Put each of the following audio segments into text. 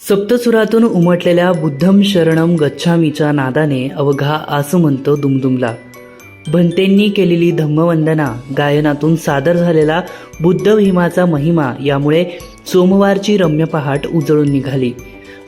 सप्तसुरातून उमटलेल्या बुद्धम शरणम गच्छामीच्या नादाने अवघा आसमंत दुमदुमला. भंतेंनी केलेली धम्मवंदना गायनातून सादर झालेला बुद्ध भीमाचा महिमा यामुळे सोमवारची रम्य पहाट उजळून निघाली.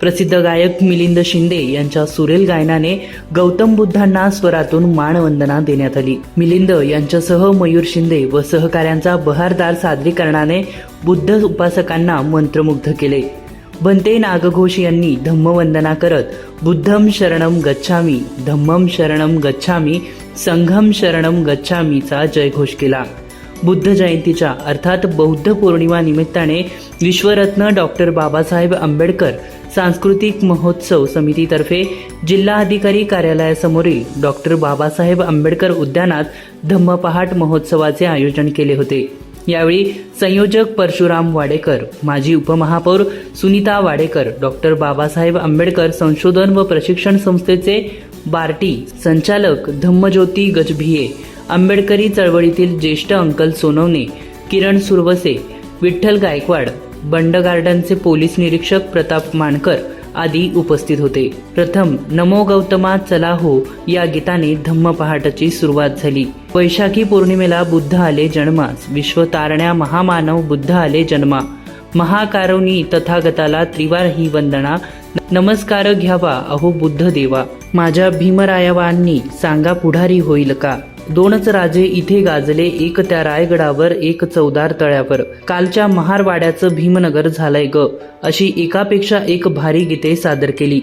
प्रसिद्ध गायक मिलिंद शिंदे यांच्या सुरेल गायनाने गौतम बुद्धांना स्वरातून मानवंदना देण्यात आली. मिलिंद यांच्यासह मयूर शिंदे व सहकाऱ्यांचा बहारदार सादरीकरणाने बुद्ध उपासकांना मंत्रमुग्ध केले. भंते नागघोष यांनी धम्मवंदना करत बुद्धम शरणम गच्छामी धम्मम शरणम गच्छामी संघम शरणम गच्छामीचा जयघोष केला. बुद्ध जयंतीच्या अर्थात बौद्ध पौर्णिमा निमित्ताने विश्वरत्न डॉक्टर बाबासाहेब आंबेडकर सांस्कृतिक महोत्सव समितीतर्फे जिल्हा अधिकारी कार्यालयासमोरील डॉक्टर बाबासाहेब आंबेडकर उद्यानात धम्मपहाट महोत्सवाचे आयोजन केले होते. यावेळी संयोजक परशुराम वाडेकर माजी उपमहापौर सुनीता वाडेकर डॉक्टर बाबासाहेब आंबेडकर संशोधन व प्रशिक्षण संस्थेचे बार्टी संचालक धम्मज्योती गजभिये आंबेडकरी चळवळीतील ज्येष्ठ अंकल सोनवणे किरण सुरवसे विठ्ठल गायकवाड बंड गार्डनचे पोलीस निरीक्षक प्रताप मानकर आदी उपस्थित होते. प्रथम नमो गौतमा चला हो या गीताने धम्म पहाटाची सुरुवात झाली. वैशाखी पौर्णिमेला बुद्ध आले जन्मास विश्व तारण्या महामानव बुद्ध आले जन्मा. महाकारुणी तथागताला त्रिवार ही वंदना नमस्कार घ्यावा अहो बुद्ध देवा. माझ्या भीमरायवांनी सांगा पुढारी होईल का? दोनच राजे इथे गाजले एक त्या रायगडावर एक चौदार तळ्यावर. कालच्या महारवाड्याचं भीमनगर झालंय ग. अशी एकापेक्षा एक भारी गीते सादर केली.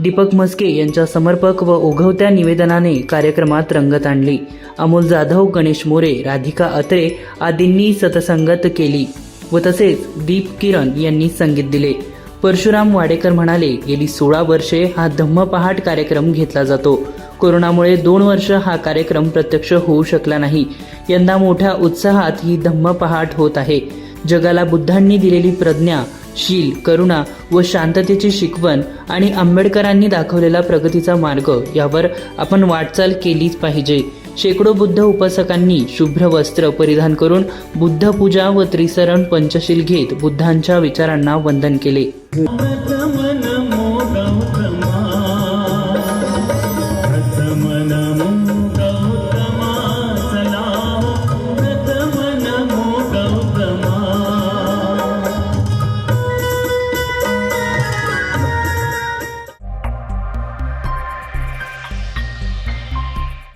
दीपक म्हस्के यांच्या समर्पक व ओघवत्या निवेदनाने कार्यक्रमात रंगत आणली. अमोल जाधव गणेश मोरे राधिका अत्रे आदींनी सतसंगत केली व तसेच दीप किरण यांनी संगीत दिले. परशुराम वाडेकर म्हणाले गेली सोळा वर्षे हा धम्मपहाट कार्यक्रम घेतला जातो. कोरोनामुळे दोन वर्ष हा कार्यक्रम प्रत्यक्ष होऊ शकला नाही. यंदा मोठ्या उत्साहात ही धम्म पहाट होत आहे. जगाला बुद्धांनी दिलेली प्रज्ञा शील करुणा व शांततेची शिकवण आणि आंबेडकरांनी दाखवलेला प्रगतीचा मार्ग यावर आपण वाटचाल केलीच पाहिजे. शेकडो बुद्ध उपासकांनी शुभ्र वस्त्र परिधान करून बुद्ध पूजा व त्रिसरण पंचशील घेत बुद्धांच्या विचारांना वंदन केले.